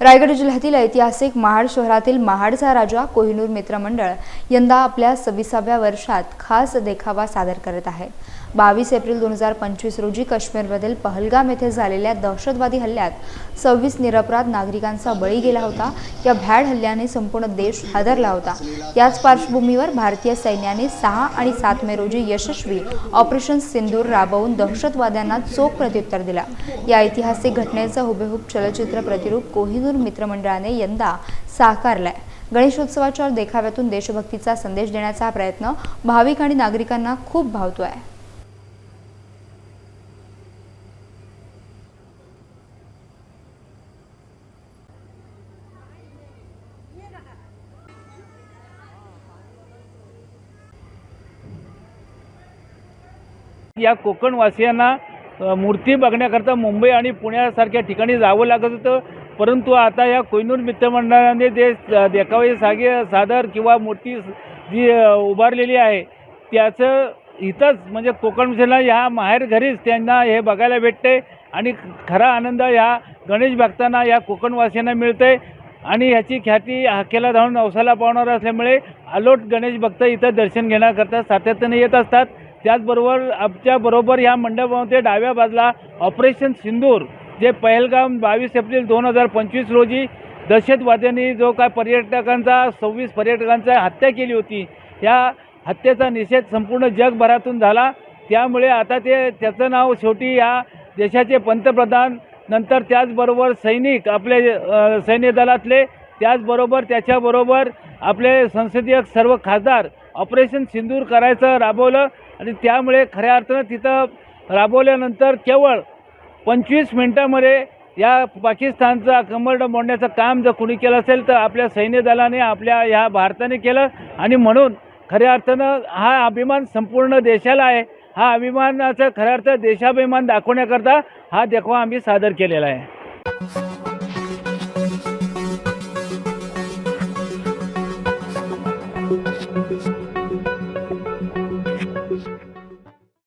रायगड जिल्ह्यातील ऐतिहासिक महाड शहरातील महाडचा राजा कोहिनूर मित्रमंडळ यंदा आपल्या सव्वीसाव्या वर्षात खास देखावा सादर करत आहे. बावीस एप्रिल दोन हजार पंचवीस रोजी काश्मीरमधील पहलगाम येथे झालेल्या दहशतवादी हल्ल्यात सव्वीस निरपराध नागरिकांचा बळी गेला होता. या भ्याड हल्ल्याने संपूर्ण देश हादरला होता. याच पार्श्वभूमीवर भारतीय सैन्याने सहा आणि सात मे रोजी यशस्वी ऑपरेशन सिंदूर राबवून दहशतवाद्यांना चोख प्रत्युत्तर दिला. या ऐतिहासिक घटनेचं हुबेहूब चलचित्र प्रतिरूप कोहिनूर मित्रमंडळाने यंदा साकारलाय. गणेशोत्सवाच्या देखाव्यातून देशभक्तीचा संदेश देण्याचा हा प्रयत्न भाविक आणि नागरिकांना खूप भावतो आहे. या कोकणवासियांना मूर्ती बघण्याकरता मुंबई आणि पुण्यासारख्या ठिकाणी जावं लागत होतं. परंतु आता या कोयनूर मित्रमंडळाने जे देखावे सागे सादर किंवा मूर्ती जी उभारलेली आहे त्याचं इथंच म्हणजे कोकणवासियांना ह्या माहेर घरीच त्यांना हे बघायला भेटते आणि खरा आनंद ह्या गणेश भक्तांना या कोकणवासियांना मिळते आणि ह्याची ख्याती हाकेला धावून नवसाला पावणार असल्यामुळे अलोट गणेश भक्त इथं दर्शन घेण्याकरता सातत्याने येत असतात. त्याचबरोबर आमच्याबरोबर ह्या मंडपामध्ये डाव्या बाजूला ऑपरेशन सिंदूर जे पहलगाम बावीस एप्रिल दोन हजार पंचवीस रोजी दहशतवाद्यांनी जो काय पर्यटकांचा सव्वीस पर्यटकांचा हत्या केली होती या हत्येचा निषेध संपूर्ण जगभरातून झाला. त्यामुळे आता ते त्याचं नाव शेवटी या देशाचे पंतप्रधान नंतर त्याचबरोबर सैनिक आपले सैन्य दलातले त्याचबरोबर त्याच्याबरोबर आपले संसदीय सर्व खासदार ऑपरेशन सिंदूर करायचं राबवलं. आणि त्यामुळे खऱ्या अर्थानं तिथं राबवल्यानंतर केवळ पंचवीस मिनटामध्ये या पाकिस्तानचा कमरड मोडण्याचं काम जर कोणी केलं असेल तर आपल्या सैन्य दलाने आपल्या ह्या भारताने केलं आणि म्हणून खऱ्या अर्थानं हा अभिमान संपूर्ण देशाला आहे हा अभिमानाचा खऱ्या अर्थ देशाभिमान दाखवण्याकरता हा देखवा आम्ही सादर केलेला आहे